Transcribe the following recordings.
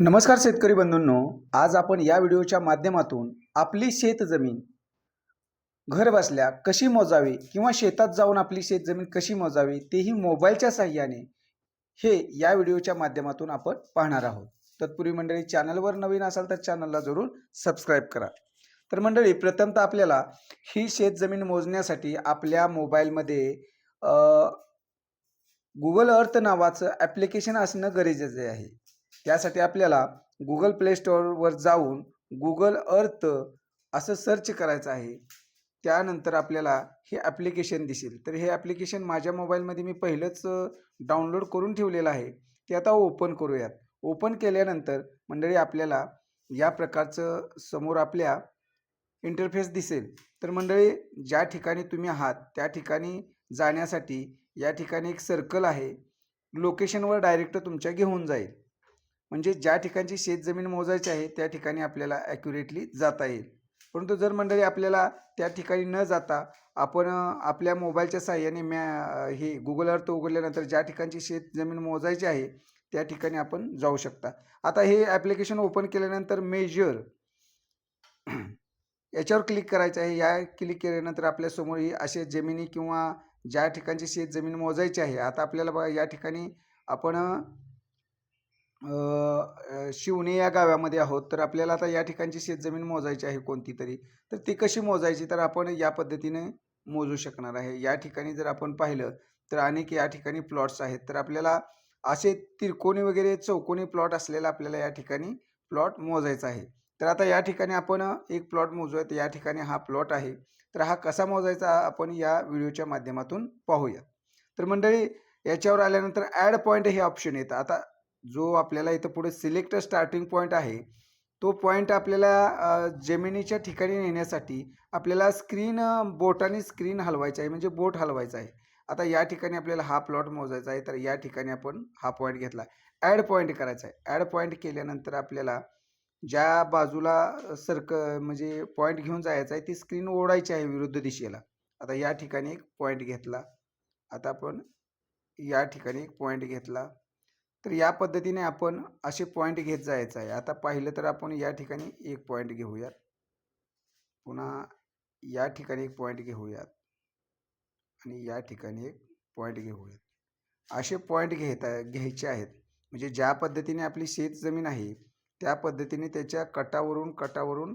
नमस्कार शेतकरी बंधूंनो आज आपण या व्हिडिओच्या माध्यमातून आपली शेतजमीन घर बसल्या कशी मोजावी किंवा शेतात जाऊन आपली शेतजमीन कशी मोजावी तेही मोबाईलच्या साह्याने हे या व्हिडिओच्या माध्यमातून आपण पाहणार आहोत. तत्पूर्वी मंडळी चॅनलवर नवीन असाल तर चॅनलला जरूर सबस्क्राईब करा. तर मंडळी प्रथमतः आपल्याला ही शेतजमीन मोजण्यासाठी आपल्या मोबाईलमध्ये गुगल अर्थ नावाचं ॲप्लिकेशन असणं गरजेचं आहे. त्यासाठी आपल्याला गुगल प्ले स्टोअरवर जाऊन गुगल अर्थ असं सर्च करायचं आहे. त्यानंतर आपल्याला हे ॲप्लिकेशन दिसेल. तर हे ॲप्लिकेशन माझ्या मोबाईलमध्ये मी पहिलंच डाउनलोड करून ठेवलेलं आहे. ते आता ओपन करूयात. ओपन केल्यानंतर मंडळी आपल्याला या प्रकारचं समोर आपल्या इंटरफेस दिसेल. तर मंडळी ज्या ठिकाणी तुम्ही आहात त्या ठिकाणी जाण्यासाठी या ठिकाणी एक सर्कल आहे. लोकेशनवर डायरेक्ट तुमच्या घेऊन जाईल. म्हणजे ज्या ठिकाणची शेतजमीन मोजायची आहे त्या ठिकाणी आपल्याला ॲक्युरेटली जाता येईल. परंतु जर मंडळी आपल्याला त्या ठिकाणी न जाता आपण आपल्या मोबाईलच्या साह्याने मॅ हे गुगल अर्थ उघडल्यानंतर ज्या ठिकाणची शेतजमीन मोजायची आहे त्या ठिकाणी आपण जाऊ शकता. आता हे ॲप्लिकेशन ओपन केल्यानंतर मेजर याच्यावर क्लिक करायचं आहे. या क्लिक केल्यानंतर आपल्यासमोर ही असे जमिनी किंवा ज्या ठिकाणची शेतजमीन मोजायची आहे आता आपल्याला बघा या ठिकाणी आपण शिवणे या गावामध्ये आहोत तर आपल्याला आता या ठिकाणची शेतजमीन मोजायची आहे कोणती तरी तर ती कशी मोजायची? तर आपण या पद्धतीने मोजू शकणार आहे. या ठिकाणी जर आपण पाहिलं तर अनेक या ठिकाणी प्लॉट्स आहेत. तर आपल्याला असे तिरकोणी वगैरे चौकोनी प्लॉट असलेला आपल्याला या ठिकाणी प्लॉट मोजायचा आहे. तर आता या ठिकाणी आपण एक प्लॉट मोजूयात. या ठिकाणी हा प्लॉट आहे. तर हा कसा मोजायचा आपण या व्हिडिओच्या माध्यमातून पाहूया तर मंडळी याच्यावर आल्यानंतर ॲड पॉईंट हे ऑप्शन येतं. आता जो आपल्याला इथं पुढे सिलेक्ट स्टार्टिंग पॉईंट आहे तो पॉईंट आपल्याला जमिनीच्या ठिकाणी नेण्यासाठी आपल्याला स्क्रीन बोटाने स्क्रीन हलवायची आहे म्हणजे बोट हलवायचं आहे. आता या ठिकाणी आपल्याला हा प्लॉट मोजायचा आहे तर या ठिकाणी आपण हा पॉईंट घेतला. ॲड पॉईंट करायचा आहे. ॲड पॉईंट केल्यानंतर आपल्याला ज्या बाजूला सर्क म्हणजे पॉईंट घेऊन जायचं आहे ती स्क्रीन ओढायची आहे विरुद्ध दिशेला. आता या ठिकाणी एक पॉईंट घेतला. आता आपण या ठिकाणी एक पॉईंट घेतला. तर या पद्धतीने आपण असे पॉईंट घेत जायचं आहे. आता पाहिलं तर आपण या ठिकाणी एक पॉईंट घेऊयात. पुन्हा या ठिकाणी एक पॉईंट घेऊयात. आणि या ठिकाणी एक पॉईंट घेऊयात. असे पॉईंट घेत घ्यायचे आहेत. म्हणजे ज्या पद्धतीने आपली शेतजमीन आहे त्या पद्धतीने त्याच्या कटावरून कटावरून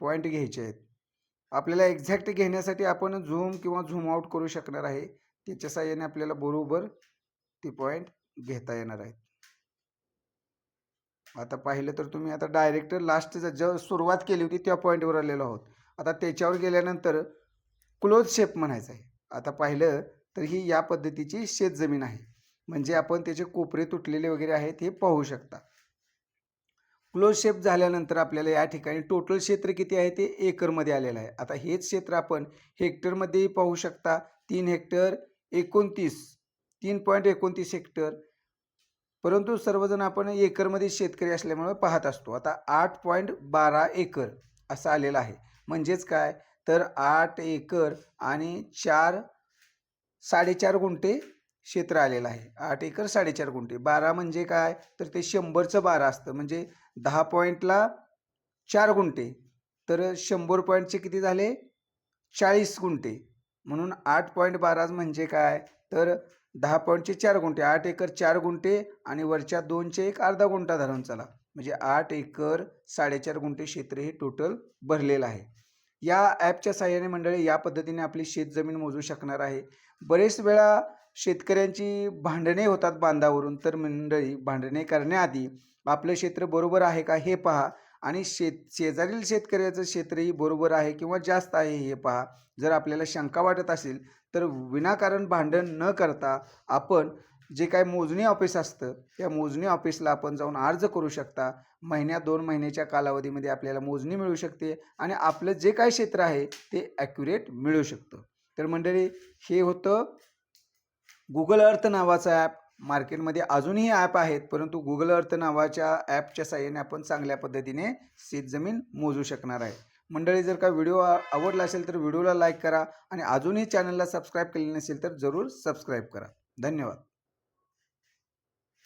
पॉईंट घ्यायचे आहेत. आपल्याला एक्झॅक्ट घेण्यासाठी आपण झूम किंवा झूम आऊट करू शकणार आहे. त्याच्या साहाय्याने आपल्याला बरोबर ते पॉईंट घेता येणार आहेत. आता पाहिलं तर तुम्ही आता डायरेक्ट लास्ट जेव्हा सुरुवात केली होती त्या पॉईंटवर आलेलो आहोत. आता त्याच्यावर गेल्यानंतर क्लोज शेप म्हणायचं आहे. आता पाहिलं तर ही या पद्धतीची शेतजमीन आहे. म्हणजे आपण त्याचे कोपरे तुटलेले वगैरे आहेत हे पाहू शकता. क्लोज शेप झाल्यानंतर आपल्याला या ठिकाणी टोटल क्षेत्र किती आहे ते एकरमध्ये आलेलं आहे. आता हेच क्षेत्र आपण हेक्टरमध्येही पाहू शकता. तीन हेक्टर एकोणतीस तीन पॉईंट एकोणतीस हेक्टर. परंतु सर्वजण आपण एकरमध्ये शेतकरी असल्यामुळे पाहत असतो. आता आठ पॉईंट बारा एकर असं आलेलं आहे. म्हणजेच काय? तर आठ एकर आणि चार साडेचार गुंठे क्षेत्र आलेलं आहे. आठ एकर साडेचार गुंठे. बारा म्हणजे काय? तर ते शंभरचं बारा असतं. म्हणजे दहा पॉईंटला चार गुंठे. तर शंभर पॉईंटचे किती झाले? चाळीस गुंठे. म्हणून आठ पॉईंट बारा म्हणजे काय? तर दहा पॉईंटचे चार गुंठे आठ एकर चार गुंठे आणि वरच्या दोनचे एक अर्धा गुंठा धरून चला. म्हणजे आठ एकर साडेचार गुंठे क्षेत्र हे टोटल भरलेलं आहे. या ॲपच्या सहाय्याने मंडळी या पद्धतीने आपली शेतजमीन मोजू शकणार आहे. बरेच वेळा शेतकऱ्यांची भांडणे होतात बांधावरून तर मंडळी भांडणे करण्याआधी आपलं क्षेत्र बरोबर आहे का हे पहा. आणि शेत शेजारील शेतकऱ्याचं क्षेत्रही बरोबर आहे किंवा जास्त आहे हे पहा. जर आपल्याला शंका वाटत असेल तर विनाकारण भांडण न करता आपण जे काय मोजणी ऑफिस असतं त्या मोजणी ऑफिसला आपण जाऊन अर्ज करू शकता. महिन्या दोन महिन्याच्या कालावधीमध्ये आपल्याला मोजणी मिळू शकते आणि आपलं जे काय क्षेत्र आहे ते ॲक्युरेट मिळू शकतं. तर मंडळी हे होतं गुगल अर्थ नावाचं ॲप मार्केटमध्ये अजूनही ॲप आहेत परंतु गुगल अर्थ नावाच्या ॲपच्या साह्याने आपण चांगल्या पद्धतीने शेतजमीन मोजू शकणार आहे. मंडळी जर का व्हिडिओ आवडला असेल तर व्हिडिओला लाईक करा आणि अजूनही चॅनलला सबस्क्राईब केले नसेल तर जरूर सबस्क्राईब करा. धन्यवाद.